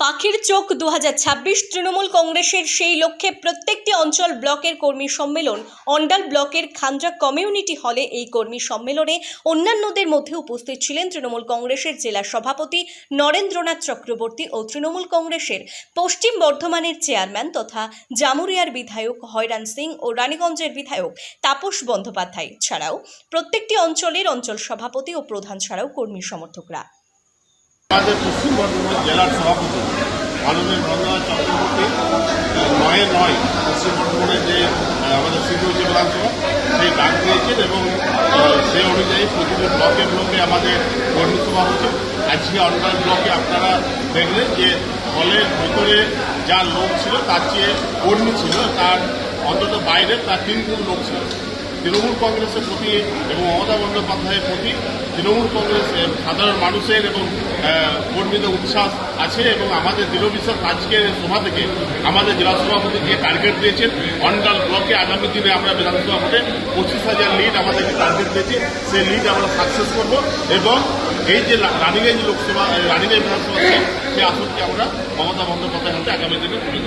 পাখির চোখ দু হাজার ছাব্বিশ তৃণমূল কংগ্রেসের সেই লক্ষ্যে প্রত্যেকটি অঞ্চল ব্লকের কর্মী সম্মেলন। অন্ডাল ব্লকের খান্ডা কমিউনিটি হলে এই কর্মী সম্মেলনে অন্যান্যদের মধ্যে উপস্থিত ছিলেন তৃণমূল কংগ্রেসের জেলা সভাপতি নরেন্দ্রনাথ চক্রবর্তী ও তৃণমূল কংগ্রেসের পশ্চিম বর্ধমানের চেয়ারম্যান তথা জামুরিয়ার বিধায়ক হয়রান সিং ও রানীগঞ্জের বিধায়ক তাপস বন্দ্যোপাধ্যায় ছাড়াও প্রত্যেকটি অঞ্চলের অঞ্চল সভাপতি ও প্রধান ছাড়াও কর্মী সমর্থকরা। আমাদের পশ্চিম বর্ধমান জেলার সভাপতি মাননীয় রঙ্গনাথ চক্রবর্তী নয় নয় পশ্চিম বর্ধমানের যে আমাদের সিনিয়র যে বিধানসভা সেই ডাক দিয়েছেন এবং সেই অনুযায়ী প্রতিটি ব্লকে ব্লকে আমাদের কর্মী সভা হচ্ছে। আজকে অন্যান্য ব্লকে আপনারা দেখলেন যে হলের ভেতরে যা লোক ছিল, তার চেয়ে কর্মী ছিল, তার অন্তত বাইরে তার তিন গুণ লোক ছিল। তৃণমূল কংগ্রেসের প্রতি এবং মমতা বন্দ্যোপাধ্যায়ের প্রতি তৃণমূল কংগ্রেসের সাধারণ মানুষের এবং কর্মীদের উচ্ছ্বাস আছে এবং আমাদের দৃঢ় আজকের সভা থেকে আমাদের জেলা সভাপতিকে টার্গেট দিয়েছেন। অন্ডাল ব্লকে আগামী দিনে আমরা বিধানসভা ভোটে পঁচিশ হাজার লিড আমাদেরকে টার্গেট দিয়েছে। সেই লিড আমরা সাকসেস করব এবং এই যে রানিগঞ্জ লোকসভা, রানিগঞ্জ বিধানসভা সেই আসনকে আমরা মমতা বন্দ্যোপাধ্যায়ের হাতে আগামী দিনে তুলে